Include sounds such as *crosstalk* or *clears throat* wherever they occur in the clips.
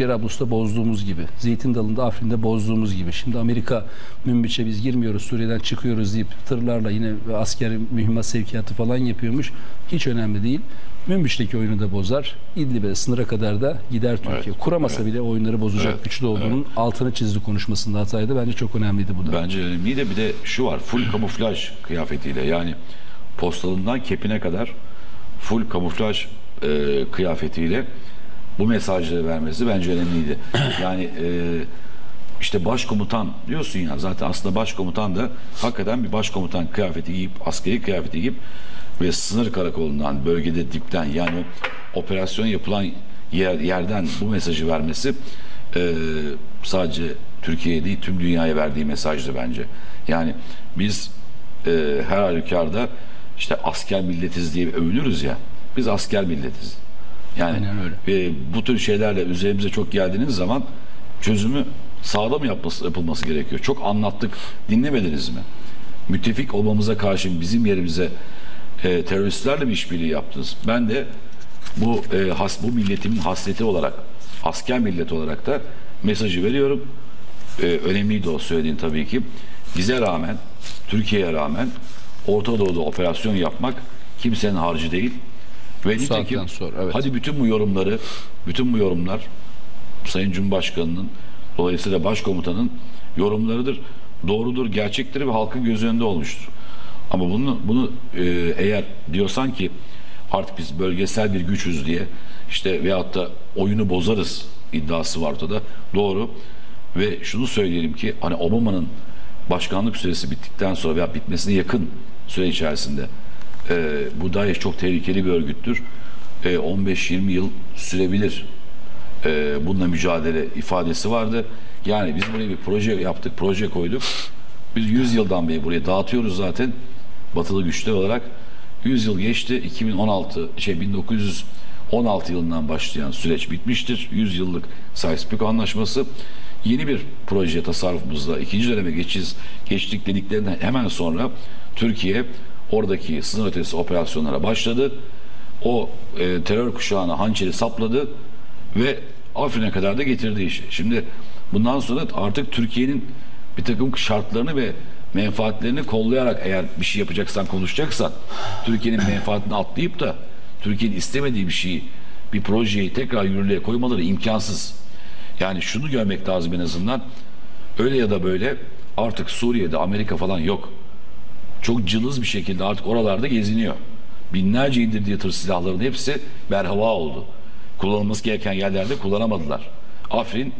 Cerablus'ta bozduğumuz gibi, Zeytin Dalı'nda Afrin'de bozduğumuz gibi. Şimdi Amerika Münbiç'e biz girmiyoruz, Suriye'den çıkıyoruz deyip tırlarla yine asker mühimmat sevkiyatı falan yapıyormuş. Hiç önemli değil. Münbiç'teki oyunu da bozar. İdlib'e sınıra kadar da gider Türkiye. Evet, Kuramasa evet. bile oyunları bozacak Evet, güçlü olduğunun altını çizdi konuşmasında hataydı. Bence çok önemliydi bu da. Bence önemli de bir de şu var full *clears throat* kamuflaj kıyafetiyle yani postalından kepine kadar full kamuflaj e, kıyafetiyle bu mesajları vermesi bence önemliydi. *clears throat* Yani e, işte başkomutan diyorsun ya zaten aslında başkomutan da hakikaten bir başkomutan kıyafeti giyip askeri kıyafeti giyip ve sınır karakolundan bölgede dipten yani operasyon yapılan yer, yerden bu mesajı vermesi e, sadece Türkiye'ye değil tüm dünyaya verdiği mesajdı bence. Yani biz e, her halükarda işte asker milletiz diye övünürüz ya. Biz asker milletiz. Yani Aynen öyle. ve bu tür şeylerle üzerimize çok geldiğiniz zaman çözümü sağda mı yapması, yapılması gerekiyor? Çok anlattık, dinlemediniz mi? Müttefik olmamıza karşın bizim yerimize e, teröristlerle mi işbirliği yaptınız? Ben de bu e, has, bu milletimin hasreti olarak, asker milleti olarak da mesajı veriyorum. E, önemliydi o söylediğin tabii ki. Bize rağmen, Türkiye'ye rağmen Orta Doğu'da operasyon yapmak kimsenin harcı değil. Ve saatten nitekim sonra, evet. hadi bütün bu yorumları, bütün bu yorumlar Sayın Cumhurbaşkanı'nın dolayısıyla başkomutanın yorumlarıdır. Doğrudur, gerçektir ve halkın göz önünde olmuştur. Ama bunu bunu e, eğer diyorsan ki artık biz bölgesel bir güçüz diye işte veyahut da oyunu bozarız iddiası var ortada. Doğru. Ve şunu söyleyelim ki hani Obama'nın başkanlık süresi bittikten sonra veya bitmesine yakın süre içerisinde e, bu DAEŞ çok tehlikeli bir örgüttür. E, 15-20 yıl sürebilir e, bununla mücadele ifadesi vardı. Yani biz buraya bir proje yaptık, proje koyduk. Biz 100 yıldan beri buraya dağıtıyoruz zaten batılı güçler olarak. 100 yıl geçti. 2016 şey 1916 yılından başlayan süreç bitmiştir. 100 yıllık Sykes-Picot Anlaşması. Yeni bir proje tasarrufumuzda ikinci döneme geçiz, geçtik dediklerinden hemen sonra Türkiye oradaki sınır ötesi operasyonlara başladı. O e, terör kuşağına hançeri sapladı ve Afrin'e kadar da getirdi işi. Şimdi bundan sonra artık Türkiye'nin bir takım şartlarını ve menfaatlerini kollayarak eğer bir şey yapacaksan konuşacaksan Türkiye'nin menfaatini atlayıp da Türkiye'nin istemediği bir şeyi bir projeyi tekrar yürürlüğe koymaları imkansız. Yani şunu görmek lazım en azından öyle ya da böyle artık Suriye'de Amerika falan yok. Çok cılız bir şekilde artık oralarda geziniyor. Binlerce indirdiği tır silahların hepsi berhava oldu. Kullanılması gereken yerlerde kullanamadılar. Afrin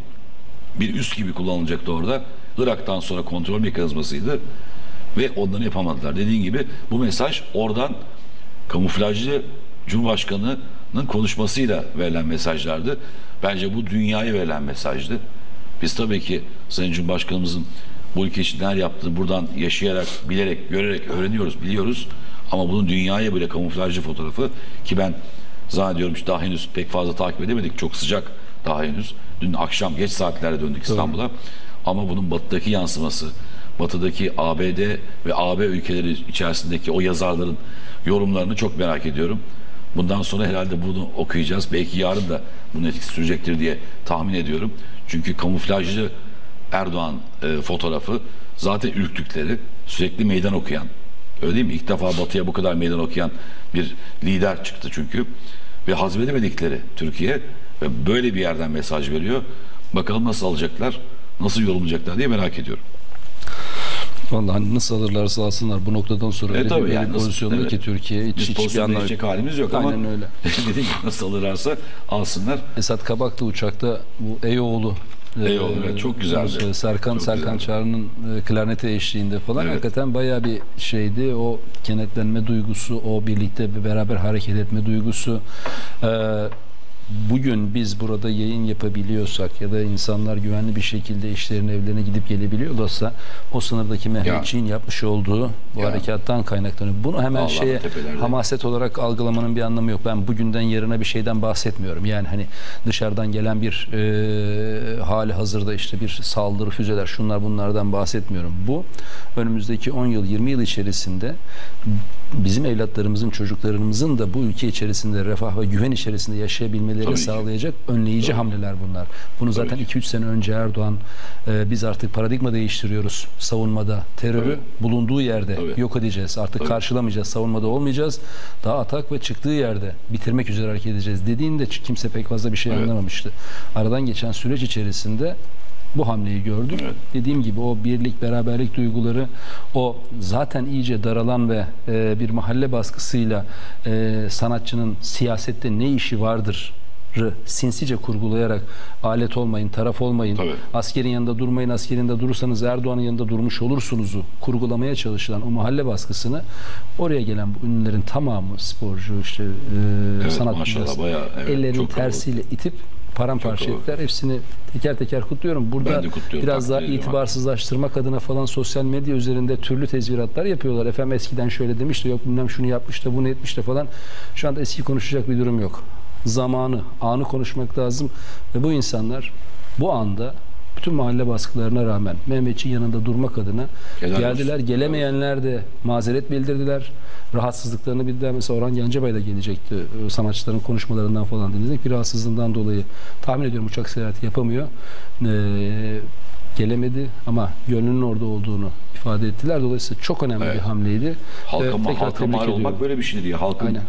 bir üs gibi kullanılacaktı orada. Irak'tan sonra kontrol mekanizmasıydı ve onları yapamadılar. Dediğin gibi bu mesaj oradan kamuflajlı Cumhurbaşkanı'nın konuşmasıyla verilen mesajlardı. Bence bu dünyaya verilen mesajdı. Biz tabii ki Sayın Cumhurbaşkanımızın bu ülke için neler yaptığını buradan yaşayarak, bilerek, görerek öğreniyoruz, biliyoruz. Ama bunun dünyaya böyle kamuflajlı fotoğrafı ki ben zannediyorum işte daha henüz pek fazla takip edemedik. Çok sıcak daha henüz. Dün akşam geç saatlerde döndük İstanbul'a. Ama bunun batıdaki yansıması, batıdaki ABD ve AB ülkeleri içerisindeki o yazarların yorumlarını çok merak ediyorum. Bundan sonra herhalde bunu okuyacağız. Belki yarın da bunun etkisi sürecektir diye tahmin ediyorum. Çünkü kamuflajlı Erdoğan e, fotoğrafı zaten ürktükleri, sürekli meydan okuyan, öyle değil mi? İlk defa Batı'ya bu kadar meydan okuyan bir lider çıktı çünkü. Ve hazmedemedikleri Türkiye ve böyle bir yerden mesaj veriyor. Bakalım nasıl alacaklar, nasıl yorumlayacaklar diye merak ediyorum. Vallahi nasıl alırlarsa alsınlar bu noktadan sonra E öyle tabii bir yani pozisyonda evet. ki Türkiye hiç Biz hiçbir değişecek halimiz yok ama Aynen öyle. *laughs* dediğim gibi nasıl alırlarsa alsınlar. Esat Kabaklı uçakta bu Eyoğlu Eyoğlu, e, evet, çok güzeldi. Serkan Çok Serkan güzeldi. Çağrı'nın e, klarnete eşliğinde falan Evet. hakikaten bayağı bir şeydi. O kenetlenme duygusu, o birlikte bir beraber hareket etme duygusu. E, bugün biz burada yayın yapabiliyorsak ya da insanlar güvenli bir şekilde işlerine evlerine gidip gelebiliyorlarsa o sınırdaki Ya. Mehmetçiğin yapmış olduğu bu Ya. harekattan kaynaklanıyor. Bunu hemen Vallahi şeye tepelerde. hamaset olarak algılamanın bir anlamı yok. Ben bugünden yarına bir şeyden bahsetmiyorum. Yani hani dışarıdan gelen bir e, hali hazırda işte bir saldırı füzeler şunlar bunlardan bahsetmiyorum. Bu önümüzdeki 10 yıl 20 yıl içerisinde bizim evlatlarımızın, çocuklarımızın da bu ülke içerisinde refah ve güven içerisinde yaşayabilmeleri Tabii ki. sağlayacak önleyici hamleler bunlar. Bunu Tabii zaten ki. 2-3 sene önce Erdoğan e, biz artık paradigma değiştiriyoruz savunmada. Terörü Tabii. bulunduğu yerde Tabii. yok edeceğiz. Artık Tabii. karşılamayacağız. Savunmada olmayacağız. Daha atak ve çıktığı yerde bitirmek üzere hareket edeceğiz dediğinde kimse pek fazla bir şey Evet. anlamamıştı. Aradan geçen süreç içerisinde bu hamleyi gördük. Evet. Dediğim gibi o birlik, beraberlik duyguları, o zaten iyice daralan ve e, bir mahalle baskısıyla e, sanatçının siyasette ne işi vardır sinsice kurgulayarak alet olmayın, taraf olmayın, Tabii. askerin yanında durmayın, askerin yanında durursanız Erdoğan'ın yanında durmuş olursunuzu kurgulamaya çalışılan o mahalle baskısını oraya gelen bu ünlülerin tamamı sporcu, işte e, Evet, sanat maşallah, dünyası, bayağı, evet, ellerinin çok kalabalık. tersiyle itip paramparça ettiler. Hepsini teker teker kutluyorum. Burada de kutluyorum, biraz daha itibarsızlaştırmak adına falan sosyal medya üzerinde türlü tezviratlar yapıyorlar. Efendim eskiden şöyle demiş de yok bilmem şunu yapmış da bunu etmiş de falan. Şu anda eski konuşacak bir durum yok. Zamanı, anı konuşmak lazım ve bu insanlar bu anda bütün mahalle baskılarına rağmen Mehmetçiğin yanında durmak adına Helal geldiler. olsun. Gelemeyenler de mazeret bildirdiler. Rahatsızlıklarını bildiler. Mesela Orhan Gencebay da gelecekti. Ee, Sanatçıların konuşmalarından falan dinledik. Bir rahatsızlığından dolayı tahmin ediyorum uçak seyahati yapamıyor. Ee, gelemedi ama gönlünün orada olduğunu ifade ettiler. Dolayısıyla çok önemli Evet. bir hamleydi. Halka, tekrar halka mal ediyorum. olmak böyle bir şey değil. Halkın, Aynen.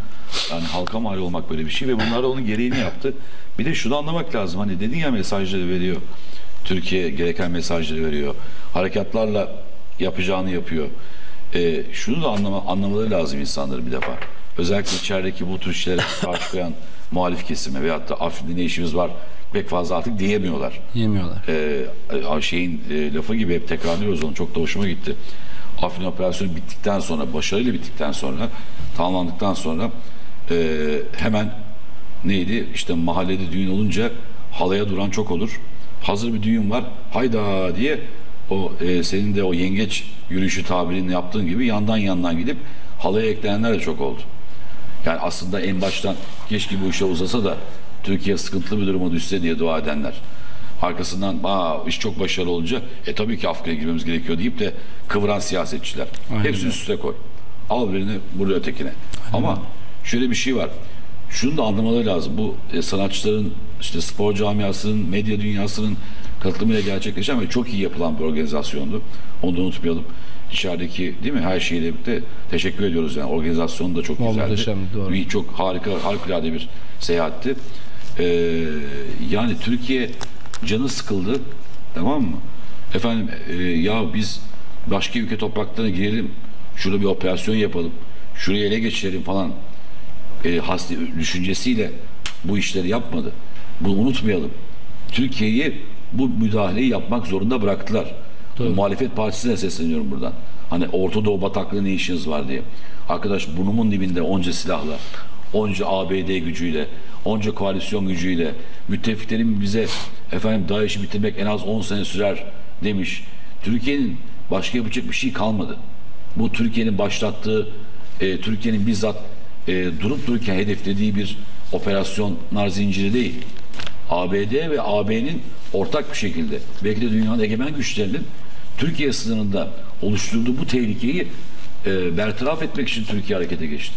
yani halka mal olmak böyle bir şey ve bunlar da onun gereğini yaptı. Bir de şunu anlamak lazım. Hani dedin ya mesajları veriyor. Türkiye gereken mesajları veriyor. Harekatlarla yapacağını yapıyor. Ee, şunu da anlama, anlamaları lazım insanların bir defa. Özellikle içerideki bu tür işlere karşı koyan *laughs* muhalif kesime veyahut da Afrin'de ne işimiz var pek fazla artık diyemiyorlar Yemiyorlar. e, şeyin e, lafı gibi hep tekrarlıyoruz onu. Çok da hoşuma gitti. Afrin operasyonu bittikten sonra, başarıyla bittikten sonra, tamamlandıktan sonra e, hemen neydi? İşte mahallede düğün olunca halaya duran çok olur. Hazır bir düğün var. Hayda diye o e, senin de o yengeç yürüyüşü tabirini yaptığın gibi yandan yandan gidip halaya eklenenler de çok oldu. Yani aslında en baştan keşke bu işe uzasa da Türkiye sıkıntılı bir duruma düşse diye dua edenler. Arkasından Aa, iş çok başarılı olunca e tabii ki Afrika'ya girmemiz gerekiyor deyip de kıvıran siyasetçiler. Aynen Hepsi öyle. üst üste koy. Al birini vur ötekine. Ama şöyle bir şey var. Şunu da anlamaları lazım. Bu e, sanatçıların, işte spor camiasının, medya dünyasının katılımıyla gerçekleşen ve çok iyi yapılan bir organizasyondu. Onu da unutmayalım. İçerideki değil mi her şeyle birlikte teşekkür ediyoruz yani. Organizasyon da çok Vallahi güzeldi. muhteşemdi, doğru. Bir- çok harika, harikulade bir seyahatti. Ee, yani Türkiye canı sıkıldı, tamam mı? Efendim e, ya biz başka ülke topraklarına girelim, şurada bir operasyon yapalım, şurayı ele geçirelim falan e, hasti düşüncesiyle bu işleri yapmadı. Bunu unutmayalım. Türkiye'yi bu müdahaleyi yapmak zorunda bıraktılar. Muhalefet Partisi'ne sesleniyorum buradan. Hani Orta Doğu bataklığı ne işiniz var diye. Arkadaş burnumun dibinde onca silahla, onca ABD gücüyle, onca koalisyon gücüyle, müttefiklerin bize efendim DAEŞ'i bitirmek en az 10 sene sürer demiş. Türkiye'nin başka yapacak bir şey kalmadı. Bu Türkiye'nin başlattığı, e, Türkiye'nin bizzat e, durup dururken hedeflediği bir operasyonlar zinciri değil. ABD ve AB'nin ortak bir şekilde belki de dünyanın egemen güçlerinin Türkiye sınırında oluşturduğu bu tehlikeyi e, bertaraf etmek için Türkiye harekete geçti.